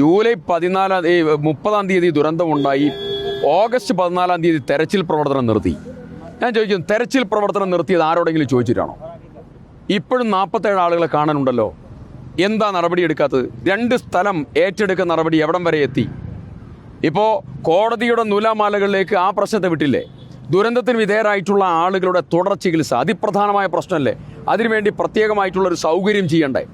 July പതിനാലാം ഈ മുപ്പതാം തീയതി ദുരന്തമുണ്ടായി. ഓഗസ്റ്റ് പതിനാലാം തീയതി തെരച്ചിൽ പ്രവർത്തനം നിർത്തി. ഞാൻ ചോദിക്കുന്നു തെരച്ചിൽ പ്രവർത്തനം നിർത്തിയത് ആരോടെങ്കിലും ചോദിച്ചിട്ടാണോ? ഇപ്പോഴും നാൽപ്പത്തേഴ് ആളുകളെ കാണാനുണ്ടല്ലോ. എന്താ നടപടി എടുക്കാത്തത്? രണ്ട് സ്ഥലം ഏറ്റെടുക്കുന്ന നടപടി എവിടം വരെ എത്തി? ഇപ്പോൾ കോടതിയുടെ നൂലാമാലകളിലേക്ക് ആ പ്രശ്നത്തെ വിട്ടില്ലേ? ദുരന്തത്തിന് വിധേയരായിട്ടുള്ള ആളുകളുടെ തുടർ ചികിത്സ അതിപ്രധാനമായ പ്രശ്നമല്ലേ? അതിനുവേണ്ടി പ്രത്യേകമായിട്ടുള്ളൊരു സൗകര്യം ചെയ്യണ്ടേ?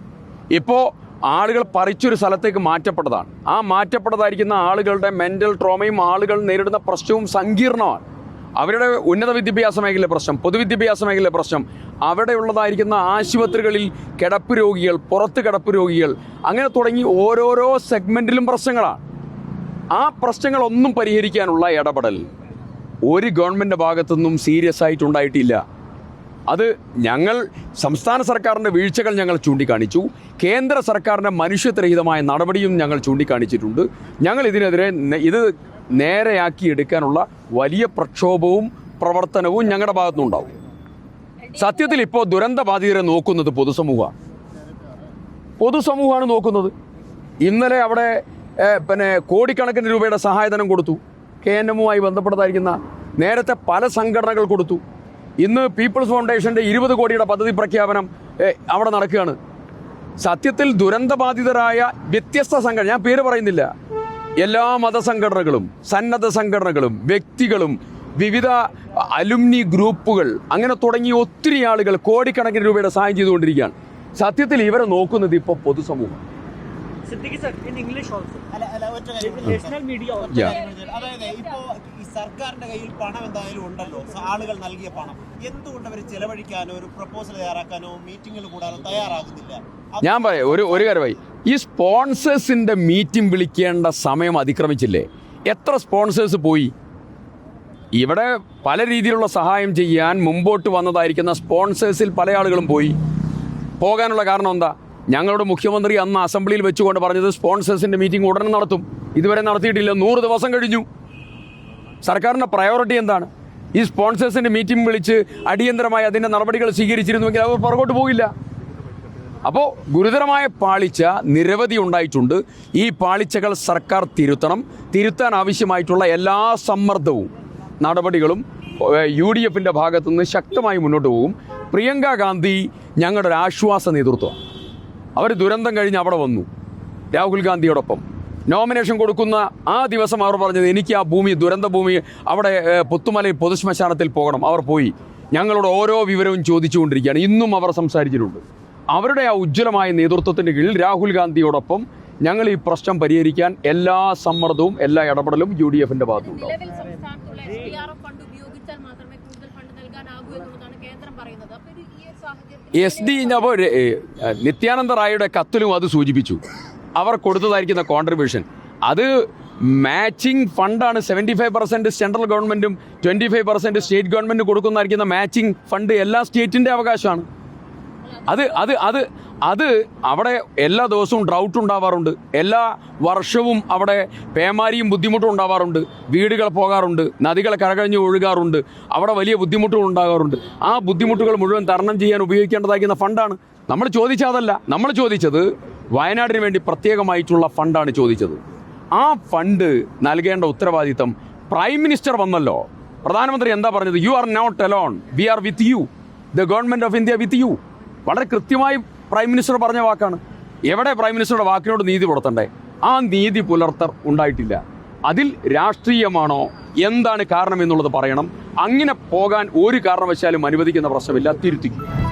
ഇപ്പോൾ ആളുകൾ പറിച്ചൊരു സ്ഥലത്തേക്ക് മാറ്റപ്പെട്ടതാണ്. ആ മാറ്റപ്പെട്ടതായിരിക്കുന്ന ആളുകളുടെ മെന്റൽ ട്രോമയും ആളുകൾ നേരിടുന്ന പ്രശ്നവും സങ്കീർണമാണ്. അവരുടെ ഉന്നത വിദ്യാഭ്യാസ മേഖലയിലെ പ്രശ്നം പൊതുവിദ്യാഭ്യാസ മേഖലയിലെ പ്രശ്നം അവിടെയുള്ളതായിരിക്കുന്ന ആശുപത്രികളിൽ കിടപ്പ് രോഗികൾ പുറത്ത് കിടപ്പ് രോഗികൾ അങ്ങനെ തുടങ്ങി ഓരോരോ സെഗ്മെന്റിലും പ്രശ്നങ്ങളാണ്. ആ പ്രശ്നങ്ങളൊന്നും പരിഹരിക്കാനുള്ള ഇടപെടൽ ഒരു ഗവൺമെന്റ് ഭാഗത്തുനിന്നും സീരിയസ് ആയിട്ടുണ്ടായിട്ടില്ല. അത് ഞങ്ങൾ സംസ്ഥാന സർക്കാരിന്റെ വീഴ്ചകൾ ഞങ്ങൾ ചൂണ്ടിക്കാണിച്ചു. കേന്ദ്ര സർക്കാരിന്റെ മനുഷ്യത്വരഹിതമായ നടപടിയും ഞങ്ങൾ ചൂണ്ടിക്കാണിച്ചിട്ടുണ്ട്. ഞങ്ങൾ ഇതിനെതിരെ ഇത് നേരെയാക്കി എടുക്കാനുള്ള വലിയ പ്രക്ഷോഭവും പ്രവർത്തനവും ഞങ്ങളുടെ ഭാഗത്തുനിന്നുണ്ടാവും. സത്യത്തിൽ ഇപ്പോൾ ദുരന്ത ബാധിതരെ നോക്കുന്നത് പൊതുസമൂഹമാണ്. പൊതുസമൂഹമാണ് നോക്കുന്നത്. ഇന്നലെ അവിടെ പിന്നെ കോടിക്കണക്കിന് രൂപയുടെ സഹായധനം കൊടുത്തു. കെ എൻ എമ്മുമായി ബന്ധപ്പെട്ടതായിരിക്കുന്ന നേരത്തെ പല സംഘടനകൾ കൊടുത്തു. ഇന്ന് പീപ്പിൾസ് ഫൗണ്ടേഷന്റെ ഇരുപത് കോടിയുടെ പദ്ധതി പ്രഖ്യാപനം അവിടെ നടക്കുകയാണ്. സത്യത്തിൽ ദുരന്തബാധിതരായ വ്യത്യസ്ത സംഘടന ഞാൻ പേര് പറയുന്നില്ല. എല്ലാ മതസംഘടനകളും സന്നദ്ധ സംഘടനകളും വ്യക്തികളും വിവിധ അലുമിനി ഗ്രൂപ്പുകൾ അങ്ങനെ തുടങ്ങിയ ഒത്തിരി ആളുകൾ കോടിക്കണക്കിന് രൂപയുടെ സഹായം ചെയ്തുകൊണ്ടിരിക്കുകയാണ്. സത്യത്തിൽ ഇവരെ നോക്കുന്നത് ഇപ്പോൾ പൊതുസമൂഹം. Siddiqui sir in English also അല്ല അല്ല ഒറ്റ നാഷണൽ മീഡിയ അതായത് ഇപ്പോ ഈ സർക്കാരിന്റെ കയ്യിൽ പണം എന്തായാലും ഉണ്ടല്ലോ. ആളുകൾ നൽകിയ പണം. എന്തുകൊണ്ട് അവർ ചെലവഴിക്കാനോ ഒരു പ്രപ്പോസൽ തയ്യാറാക്കാനോ മീറ്റിംഗിൽ കൂടാനോ തയ്യാറാകുന്നില്ല? ഞാൻ പറയാം ഒരു ഒരു കാര്യമായി ഈ സ്പോൺസേഴ്സിന്റെ മീറ്റിംഗ് വിളിക്കേണ്ട സമയം അതിക്രമിച്ചില്ലേ? എത്ര സ്പോൺസേഴ്സ് പോയി? ഇവിടെ പല രീതിയിലുള്ള സഹായം ചെയ്യാൻ മുമ്പോട്ട് വന്നതായിരിക്കുന്ന സ്പോൺസേഴ്സിൽ പല ആളുകളും പോയി. പോകാനുള്ള കാരണം എന്താ? ഞങ്ങളുടെ മുഖ്യമന്ത്രി അന്ന് അസംബ്ലിയിൽ വെച്ചുകൊണ്ട് പറഞ്ഞത് സ്പോൺസേഴ്സിന്റെ മീറ്റിംഗ് ഉടനെ നടത്തും. ഇതുവരെ നടത്തിയിട്ടില്ല. നൂറ് ദിവസം കഴിഞ്ഞു. സർക്കാരിന്റെ പ്രയോറിറ്റി എന്താണ്? ഈ സ്പോൺസേഴ്സിന്റെ മീറ്റിംഗ് വിളിച്ച് അടിയന്തരമായി അതിന്റെ നടപടികൾ സ്വീകരിച്ചിരുന്നുവെങ്കിൽ അവർ പുറകോട്ട് പോകില്ല. അപ്പോൾ ഗുരുതരമായ പാളിച്ച നിരവധി ഉണ്ടായിട്ടുണ്ട്. ഈ പാളിച്ചകൾ സർക്കാർ തിരുത്തണം. തിരുത്താൻ ആവശ്യമായിട്ടുള്ള എല്ലാ സമ്മർദ്ദവും നടപടികളും യു ഡി എഫിന്റെ ഭാഗത്തുനിന്ന് ശക്തമായി മുന്നോട്ട് പോകും. പ്രിയങ്ക ഗാന്ധി ഞങ്ങളുടെ ഒരു ആശ്വാസ നേതൃത്വം അവർ ദുരന്തം കഴിഞ്ഞ് അവിടെ വന്നു രാഹുൽ ഗാന്ധിയോടൊപ്പം. നോമിനേഷൻ കൊടുക്കുന്ന ആ ദിവസം അവർ പറഞ്ഞത് എനിക്ക് ആ ഭൂമി ദുരന്ത ഭൂമി അവിടെ പുത്തുമലയിൽ പൊതുശ്മശാനത്തിൽ പോകണം. അവർ പോയി. ഞങ്ങളോട് ഓരോ വിവരവും ചോദിച്ചുകൊണ്ടിരിക്കുകയാണ്. ഇന്നും അവർ സംസാരിച്ചിട്ടുണ്ട്. അവരുടെ ആ ഉജ്ജ്വലമായ നേതൃത്വത്തിന്റെ കീഴിൽ രാഹുൽ ഗാന്ധിയോടൊപ്പം ഞങ്ങൾ ഈ പ്രശ്നം പരിഹരിക്കാൻ എല്ലാ സമ്മർദ്ദവും എല്ലാ ഇടപെടലും യു ഡി എഫിന്റെ ഭാഗത്തുണ്ടാവും എസ് ഡി അപ്പോൾ നിത്യാനന്ദ റായിയുടെ കത്തിലും അത് സൂചിപ്പിച്ചു. അവർ കൊടുത്തതായിരിക്കുന്ന കോൺട്രിബ്യൂഷൻ അത് മാച്ചിങ് ഫണ്ടാണ് സെവന്റി ഫൈവ് പെർസെന്റ് സെൻട്രൽ ഗവൺമെന്റും twenty five percent state government കൊടുക്കുന്നതായിരിക്കുന്ന matching fund എല്ലാ സ്റ്റേറ്റിന്റെ അവകാശമാണ്. അത് അത് അത് അത് അവിടെ എല്ലാ ദിവസവും ഡ്രൗട്ട് ഉണ്ടാവാറുണ്ട്. എല്ലാ വർഷവും അവിടെ പേമാരിയും ബുദ്ധിമുട്ടും ഉണ്ടാവാറുണ്ട്. വീടുകൾ പോകാറുണ്ട്. നദികൾ കരകഴിഞ്ഞ് ഒഴുകാറുണ്ട്. അവിടെ വലിയ ബുദ്ധിമുട്ടുകൾ ഉണ്ടാകാറുണ്ട്. ആ ബുദ്ധിമുട്ടുകൾ മുഴുവൻ തരണം ചെയ്യാൻ ഉപയോഗിക്കേണ്ടതായിരിക്കുന്ന ഫണ്ടാണ്. നമ്മൾ ചോദിച്ചതല്ല നമ്മൾ ചോദിച്ചത് വയനാടിന് വേണ്ടി പ്രത്യേകമായിട്ടുള്ള ഫണ്ടാണ് ചോദിച്ചത്. ആ ഫണ്ട് നൽകേണ്ട ഉത്തരവാദിത്തം പ്രൈം മിനിസ്റ്റർ വന്നല്ലോ. പ്രധാനമന്ത്രി എന്താ പറഞ്ഞത്? You are not alone we are with you the government of India with you വളരെ കൃത്യമായി പ്രൈം മിനിസ്റ്റർ പറഞ്ഞ വാക്കാണ്. എവിടെ പ്രൈം മിനിസ്റ്ററുടെ വാക്കിനോട് നീതി പുലർത്തണ്ടേ? ആ നീതി പുലർത്തർ ഉണ്ടായിട്ടില്ല. അതിൽ രാഷ്ട്രീയമാണോ? എന്താണ് കാരണം എന്നുള്ളത് പറയണം. അങ്ങനെ പോകാൻ ഒരു കാരണവശാലും അനുവദിക്കുന്ന പ്രശ്നമില്ല. തിരുത്തിക്കും